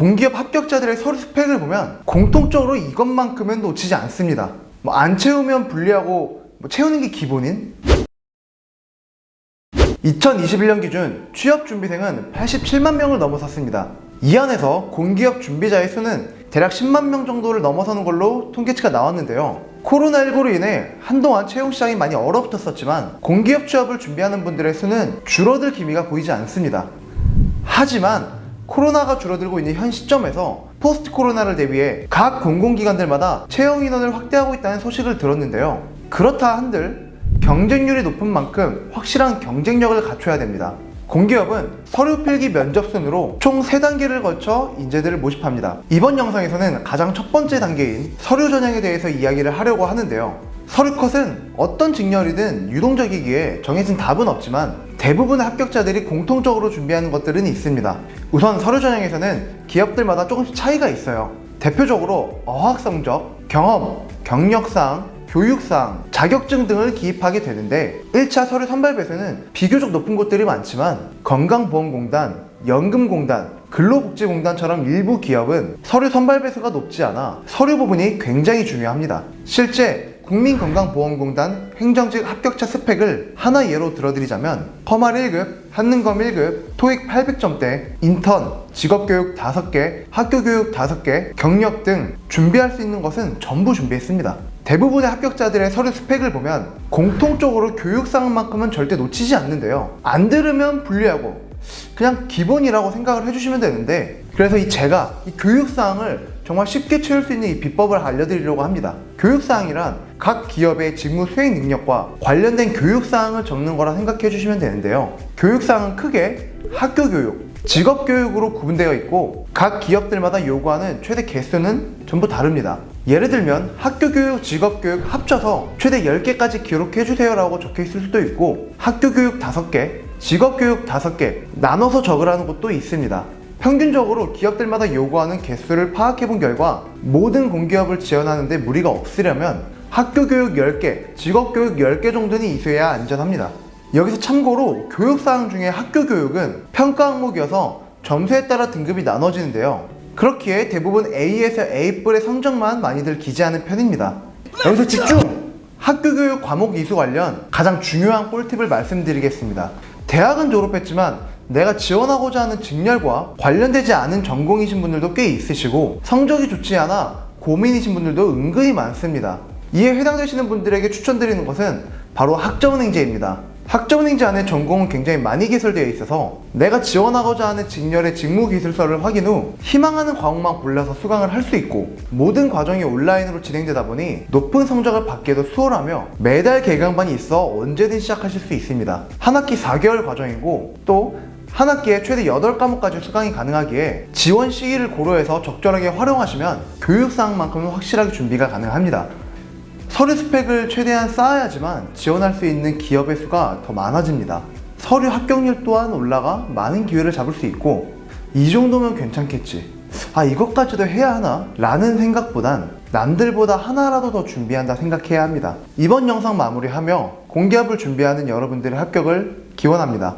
공기업 합격자들의 서류 스펙을 보면 공통적으로 이것만큼은 놓치지 않습니다. 뭐 안 채우면 불리하고 뭐 채우는 게 기본인 2021년 기준 취업 준비생은 87만 명을 넘어섰습니다. 이 안에서 공기업 준비자의 수는 대략 10만 명 정도를 넘어서는 걸로 통계치가 나왔는데요. 코로나19로 인해 한동안 채용 시장이 많이 얼어붙었었지만 공기업 취업을 준비하는 분들의 수는 줄어들 기미가 보이지 않습니다. 하지만 코로나가 줄어들고 있는 현 시점에서 포스트 코로나를 대비해 각 공공기관들마다 채용 인원을 확대하고 있다는 소식을 들었는데요. 그렇다 한들 경쟁률이 높은 만큼 확실한 경쟁력을 갖춰야 됩니다. 공기업은 서류 필기 면접 순으로 총 3단계를 거쳐 인재들을 모집합니다. 이번 영상에서는 가장 첫 번째 단계인 서류 전형에 대해서 이야기를 하려고 하는데요. 서류 컷은 어떤 직렬이든 유동적이기에 정해진 답은 없지만 대부분의 합격자들이 공통적으로 준비하는 것들은 있습니다. 우선 서류 전형에서는 기업들마다 조금씩 차이가 있어요. 대표적으로 어학 성적, 경험, 경력사항, 교육사항, 자격증 등을 기입하게 되는데 1차 서류 선발배수는 비교적 높은 곳들이 많지만 건강보험공단, 연금공단, 근로복지공단처럼 일부 기업은 서류 선발 배수가 높지 않아 서류 부분이 굉장히 중요합니다. 실제 국민건강보험공단 행정직 합격자 스펙을 하나 예로 들어드리자면 허말 1급, 한능검 1급, 토익 800점대, 인턴, 직업교육 5개, 학교교육 5개, 경력 등 준비할 수 있는 것은 전부 준비했습니다. 대부분의 합격자들의 서류 스펙을 보면 공통적으로 교육사항만큼은 절대 놓치지 않는데요. 안 들으면 불리하고 그냥 기본이라고 생각을 해주시면 되는데 그래서 이 제가 이 교육사항을 정말 쉽게 채울 수 있는 이 비법을 알려드리려고 합니다. 교육사항이란 각 기업의 직무 수행 능력과 관련된 교육사항을 적는 거라 생각해 주시면 되는데요. 교육사항은 크게 학교 교육, 직업 교육으로 구분되어 있고 각 기업들마다 요구하는 최대 개수는 전부 다릅니다. 예를 들면 학교 교육, 직업 교육 합쳐서 최대 10개까지 기록해 주세요라고 적혀 있을 수도 있고 학교 교육 5개, 직업 교육 5개 나눠서 적으라는 곳도 있습니다. 평균적으로 기업들마다 요구하는 개수를 파악해 본 결과 모든 공기업을 지원하는데 무리가 없으려면 학교 교육 10개, 직업 교육 10개 정도는 있어야 안전합니다. 여기서 참고로 교육사항 중에 학교 교육은 평가 항목이어서 점수에 따라 등급이 나눠지는데요. 그렇기에 대부분 A에서 A뿔의 성적만 많이들 기재하는 편입니다. 여기서 집중! 학교교육 과목 이수 관련 가장 중요한 꿀팁을 말씀드리겠습니다. 대학은 졸업했지만 내가 지원하고자 하는 직렬과 관련되지 않은 전공이신 분들도 꽤 있으시고 성적이 좋지 않아 고민이신 분들도 은근히 많습니다. 이에 해당되시는 분들에게 추천드리는 것은 바로 학점은행제입니다. 학점은행제 안에 전공은 굉장히 많이 개설되어 있어서 내가 지원하고자 하는 직렬의 직무 기술서를 확인 후 희망하는 과목만 골라서 수강을 할 수 있고 모든 과정이 온라인으로 진행되다 보니 높은 성적을 받기에도 수월하며 매달 개강반이 있어 언제든 시작하실 수 있습니다. 한 학기 4개월 과정이고 또 한 학기에 최대 8과목까지 수강이 가능하기에 지원 시기를 고려해서 적절하게 활용하시면 교육사항만큼은 확실하게 준비가 가능합니다. 서류 스펙을 최대한 쌓아야지만 지원할 수 있는 기업의 수가 더 많아집니다. 서류 합격률 또한 올라가 많은 기회를 잡을 수 있고 이 정도면 괜찮겠지. 아 이것까지도 해야 하나? 라는 생각보단 남들보다 하나라도 더 준비한다 생각해야 합니다. 이번 영상 마무리하며 공기업을 준비하는 여러분들의 합격을 기원합니다.